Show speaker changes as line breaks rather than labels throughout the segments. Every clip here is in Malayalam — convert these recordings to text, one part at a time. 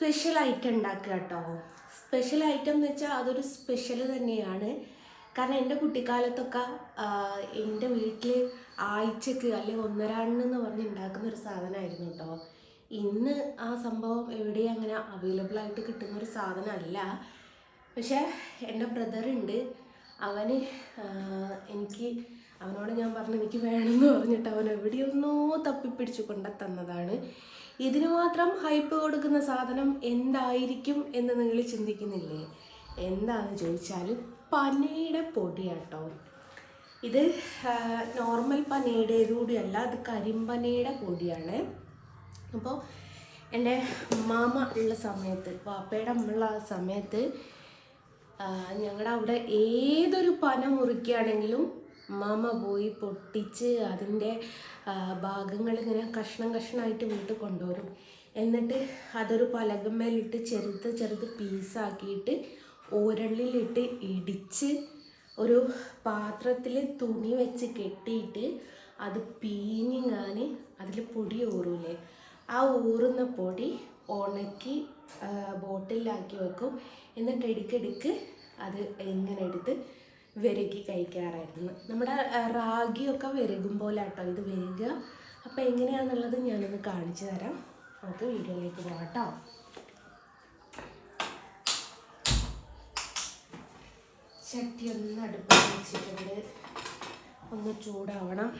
സ്പെഷ്യൽ ഐറ്റം ഉണ്ടാക്കുക കേട്ടോ സ്പെഷ്യൽ ഐറ്റം എന്ന് വെച്ചാൽ അതൊരു സ്പെഷ്യൽ തന്നെയാണ്. കാരണം എന്റെ കുട്ടിക്കാലത്തൊക്കെ എന്റെ വീട്ടിൽ ആഴ്ചക്ക് അല്ലെങ്കിൽ ഒന്നരാണെന്ന് പറഞ്ഞ് ഉണ്ടാക്കുന്ന ഒരു സാധനമായിരുന്നു കേട്ടോ ഇന്ന് ആ സംഭവം എവിടെയും അങ്ങനെ അവൈലബിൾ ആയിട്ട് കിട്ടുന്ന ഒരു സാധനമല്ല. പക്ഷേ എന്റെ ബ്രദറുണ്ട് അവന് എനിക്ക് അവനോട് ഞാൻ പറഞ്ഞു എനിക്ക് വേണമെന്ന് പറഞ്ഞിട്ട് അവൻ എവിടെയൊന്നോ തപ്പിപ്പിടിച്ചു കൊണ്ടു തന്നതാണ് ഇതിന് മാത്രം ഹൈപ്പ് കൊടുക്കുന്ന സാധനം എന്തായിരിക്കും എന്ന് നിങ്ങൾ ചിന്തിക്കുന്നില്ലേ? എന്താണെന്ന് ചോദിച്ചാൽ പനയുടെ പൊടിയാട്ടോ. ഇത് നോർമൽ പനയുടേത് കൂടിയല്ല അത് കരിമ്പനയുടെ പൊടിയാണ്. അപ്പോൾ എന്റെ മാമ ഉള്ള സമയത്ത് പാപ്പയുടെ അമ്മയുള്ള ആ സമയത്ത് ഞങ്ങളുടെ അവിടെ ഏതൊരു പന മുറിക്കുകയാണെങ്കിലും മാമ പോയി പൊട്ടിച്ച് അതിന്റെ ഭാഗങ്ങൾ ഇങ്ങനെ കഷ്ണം കഷ്ണമായിട്ട് വീട്ടിൽ കൊണ്ടുവരും. എന്നിട്ട് അതൊരു പലകമ്മേലിട്ട് ചെറുത് ചെറുത് പീസാക്കിയിട്ട് ഓരള്ളിലിട്ട് ഇടിച്ച് ഒരു പാത്രത്തിൽ തുണി വെച്ച് കെട്ടിയിട്ട് അത് പീഞ്ഞിങ്ങാൻ അതിൽ പൊടി ഊറൂലേ. ആ ഊറുന്ന പൊടി ഉണക്കി ബോട്ടിലാക്കി വെക്കും. എന്നിട്ട് ഇടയ്ക്കിടയ്ക്ക് അത് എങ്ങനെ എടുത്ത് വിരകി കഴിക്കാറായിരുന്നു. നമ്മുടെ റാഗിയൊക്കെ വിരകും പോലെ കേട്ടോ ഇത് വിരകുക. അപ്പോൾ എങ്ങനെയാണെന്നുള്ളത് ഞാനൊന്ന് കാണിച്ചു തരാം. നമുക്ക് വീഡിയോയിലേക്ക് പോകാം കേട്ടോ. ചട്ടി ഒന്ന് അടുപ്പിൽ വെച്ചിട്ടുണ്ട്. ഒന്ന് ചൂടാവണം.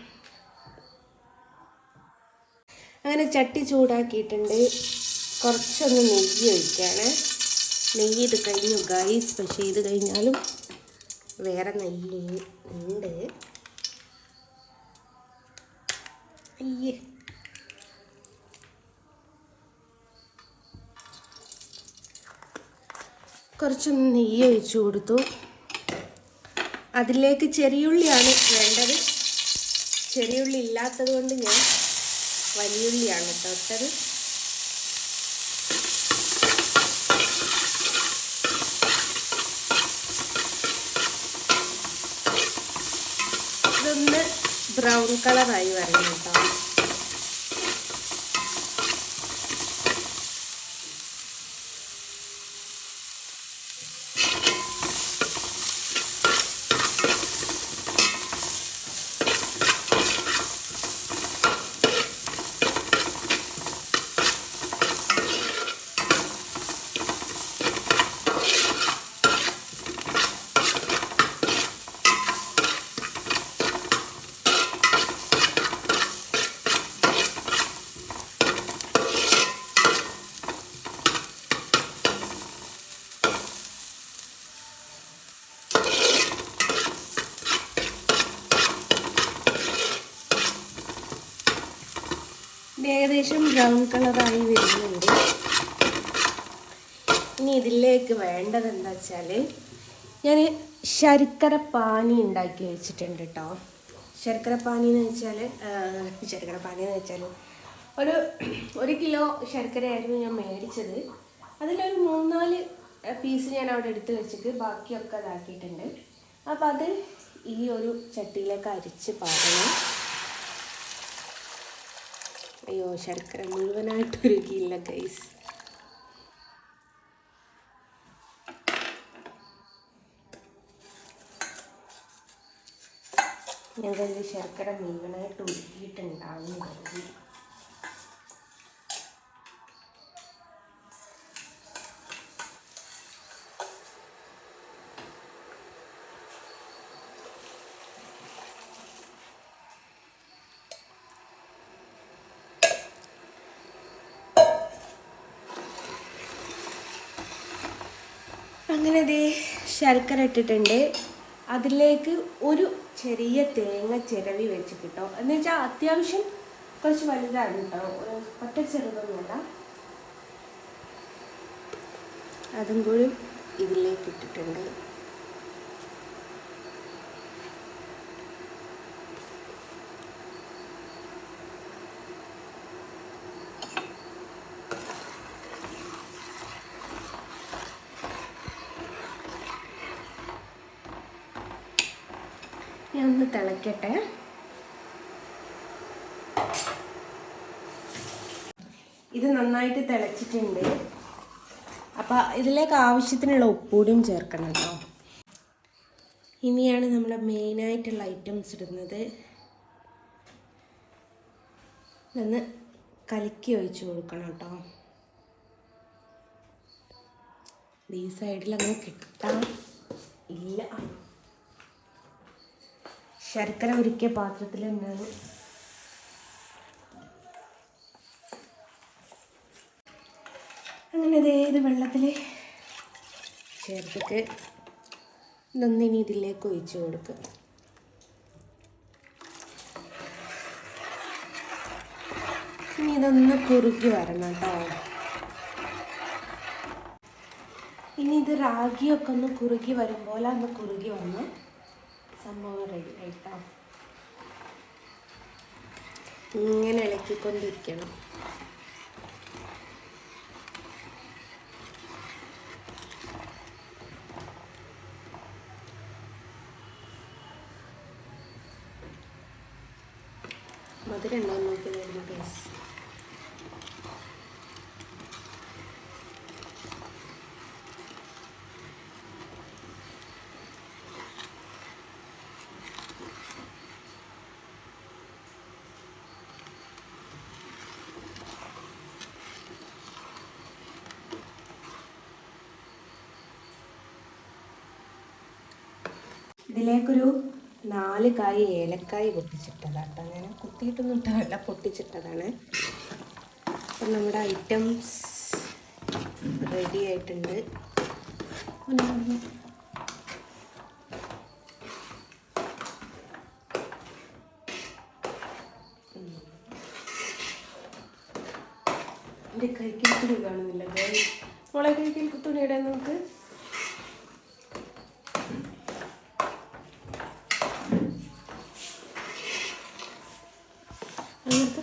അങ്ങനെ ചട്ടി ചൂടാക്കിയിട്ടുണ്ട്. കുറച്ചൊന്ന് നെയ്യ് ഒഴിക്കുകയാണ് നെയ്യ് ഇത് കഴിഞ്ഞു ഗൈസ് പക്ഷേ ഇത് കഴിഞ്ഞാലും വേറെ നെയ്യ് ഉണ്ട്. അയ്യേ. കുറച്ചൊന്ന് നെയ്യ് ഒഴിച്ചു കൊടുത്തു. അതിലേക്ക് ചെറിയുള്ളിയാണ് വേണ്ടത്. ചെറിയുള്ളി ഇല്ലാത്തത് കൊണ്ട് ഞാൻ വലിയുള്ളിയാണ് ഇട്ടത് ഇതൊന്ന് ബ്രൗൺ കളറായി വരണം കേട്ടോ ഇത് ഏകദേശം ബ്രൗൺ കളറായി വരുന്നുണ്ട്. ഇനി ഇതിലേക്ക് വേണ്ടത് എന്താ വെച്ചാൽ ഞാൻ ശർക്കര പാനി ഉണ്ടാക്കി വെച്ചിട്ടുണ്ട് കേട്ടോ ശർക്കര പാനി എന്ന് വെച്ചാൽ ശർക്കര പാനി എന്ന് വെച്ചാൽ ഒരു ഒരു കിലോ ശർക്കരയായിരുന്നു ഞാൻ മേടിച്ചത്. അതിലൊരു മൂന്നാൽ പീസ് ഞാൻ അവിടെ എടുത്ത് വെച്ചിട്ട് ബാക്കിയൊക്കെ ഇതാക്കിയിട്ടുണ്ട്. അപ്പം അത് ഈ ഒരു ചട്ടിയിലേക്ക് അരിച്ച് പാടണം അയ്യോ ശർക്കര മുഴുവനായിട്ട് ഒരുക്കിയില്ല ഗൈസ് കരുതി ശർക്കര മുഴുവനായിട്ട് ഉരുക്കിയിട്ടുണ്ടാവും കരുതി. അങ്ങനെ ദേ ശർക്കര ഇട്ടിട്ടുണ്ട്. അതിലേക്ക് ഒരു ചെറിയ തേങ്ങ ചിരവി വെച്ച് കിട്ടോ എന്ന് വെച്ചാൽ അത്യാവശ്യം കുറച്ച് വലുതാണ് കേട്ടോ ഒരു ഒറ്റ ചെറുതൊന്നുമല്ല അതും കൂടി ഇതിലേക്ക് ഇട്ടിട്ടുണ്ട് ഞാൻ ഒന്ന് തിളക്കട്ടെ. ഇത് നന്നായിട്ട് തിളച്ചിട്ടുണ്ട്. അപ്പോൾ ഇതിലേക്ക് ആവശ്യത്തിനുള്ള ഉപ്പൂടിയും ചേർക്കണം കേട്ടോ. ഇനിയാണ് നമ്മുടെ മെയിനായിട്ടുള്ള ഐറ്റംസ് ഇടുന്നത്. ഇതൊന്ന് കലക്കി ഒഴിച്ച് കൊടുക്കണം കേട്ടോ. ഈ സൈഡിൽ അങ്ങനെ കിട്ടാൻ ഇല്ല. ശർക്കര ഉരുക്കിയ പാത്രത്തിൽ തന്നെയാണ് അങ്ങനെ ദേ ഇത് വെള്ളത്തിൽ ചേർത്തിട്ട് ഇതൊന്നിനി ഇതിലേക്ക് ഒഴിച്ചു കൊടുക്കുക ഇനി ഇതൊന്ന് കുറുക്കി വരണം കേട്ടോ. ഇനി ഇത് റാഗിയൊക്കെ ഒന്ന് കുറുകി പോലെ ഒന്ന് കുറുകി വന്ന്. സംഭവം റെഡി ആയിട്ടോ. ഇങ്ങനെ ഇളക്കിക്കൊണ്ടിരിക്കണം മധുരം ഉണ്ടോ എന്ന് നോക്കി തരുന്നു കേസ് ഇതിലേക്കൊരു നാല് കായ് ഏലക്കായ് പൊട്ടിച്ചിട്ടതാണ് കേട്ടോ. ഞാൻ കുത്തിയിട്ടൊന്നും ഇട്ടതല്ല പൊട്ടിച്ചിട്ടതാണ്. അപ്പം നമ്മുടെ ഐറ്റംസ് റെഡി ആയിട്ടുണ്ട്. എന്റെ കൈക്കിൽ തുണി കാണുന്നില്ല. മോളെ കൈക്കിൽ തുണി ഇടാൻ നമുക്ക് അങ്ങനത്തെ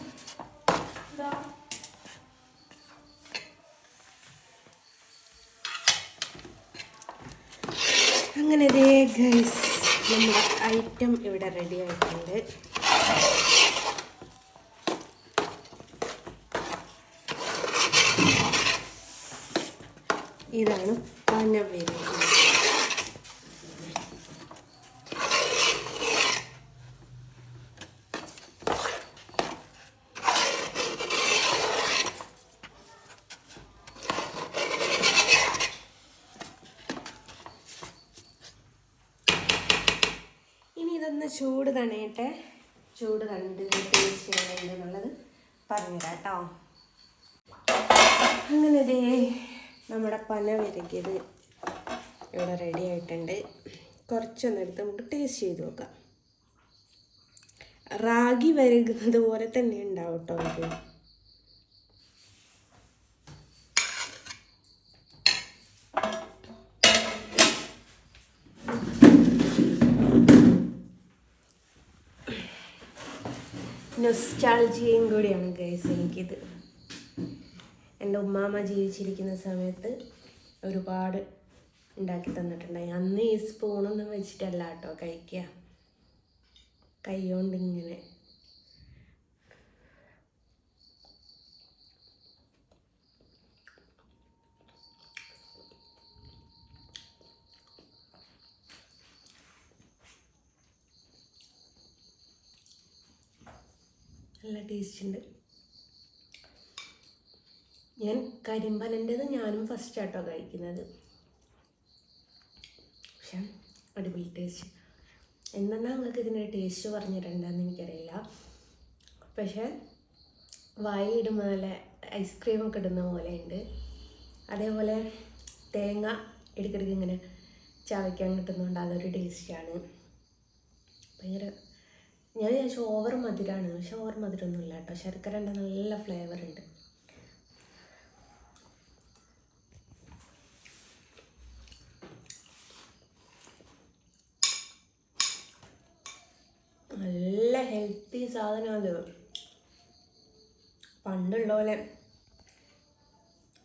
ഇതാ. അങ്ങനെ ദേ നമ്മുടെ ഐറ്റം ഇവിടെ റെഡി ആയിട്ടുണ്ട്. ഇതാണ് പനവേലി ഇനി ഇതൊന്ന് ചൂട് ചൂട് കണ്ട് ടേസ്റ്റ് ചെയ്യണമെങ്കിൽ എന്നുള്ളത് പറഞ്ഞുതരാം കേട്ടോ. അങ്ങനെ ദേ നമ്മുടെ പന വിരകിയത് ഇവിടെ റെഡി ആയിട്ടുണ്ട്. കുറച്ചൊന്ന് എടുത്ത് നമുക്ക് ടേസ്റ്റ് ചെയ്ത് നോക്കാം. റാഗി വരകുന്നത് പോലെ തന്നെ ഉണ്ടാവും കേട്ടോ ഇത് നൊസ്റ്റാൾജിയയും കൂടിയാണ് ഗൈസ് എനിക്കിത്. എന്റെ ഉമ്മാമ്മ ജീവിച്ചിരിക്കുന്ന സമയത്ത് ഒരുപാട് ഉണ്ടാക്കി തന്നിട്ടുണ്ടായി. അന്ന് ഈ സ്പൂണൊന്നും വെച്ചിട്ടല്ല കേട്ടോ കഴിക്കുക. കൈ കൊണ്ട് ഇങ്ങനെ നല്ല ടേസ്റ്റ് ഉണ്ട് ഞാൻ കരിമ്പനന്റെത് ഞാനും ഫസ്റ്റ് ആട്ടോ കഴിക്കുന്നത്. പക്ഷെ അടിപൊളി ടേസ്റ്റ് എന്തെന്നാ നിങ്ങൾക്ക് ഇതിന്റെ ടേസ്റ്റ് പറഞ്ഞിട്ടുണ്ടെന്ന് എനിക്കറിയില്ല. പക്ഷേ വായി ഇടുമ്പോൾ നല്ല ഐസ്ക്രീമൊക്കെ ഇടുന്ന പോലെ ഉണ്ട് അതേപോലെ തേങ്ങ ഇടയ്ക്കിടയ്ക്ക് ഇങ്ങനെ ചവയ്ക്കാൻ കിട്ടുന്നുണ്ട് അതൊരു ടേസ്റ്റാണ് ഭയങ്കര ഞാൻ വിചാരിച്ചു ഓവർ മധുരമാണ് പക്ഷെ ഓവർ മധുരമൊന്നുമില്ല കേട്ടോ. ശർക്കരന്റെ നല്ല ഫ്ലേവർ ഉണ്ട്. നല്ല ഹെൽത്തി സാധനമാണ് പണ്ടുള്ള പോലെ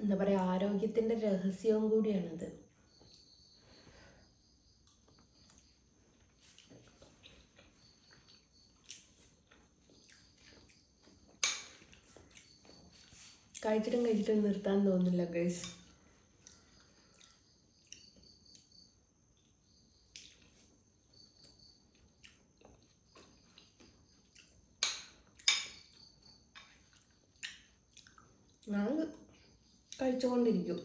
എന്താ പറയുക ആരോഗ്യത്തിന്റെ രഹസ്യവും കൂടിയാണിത്. കഴിച്ചിട്ടും കഴിച്ചിട്ടും നിർത്താൻ തോന്നില്ല ഗൈസ് ഞാൻ കഴിച്ചുകൊണ്ടിരിക്കും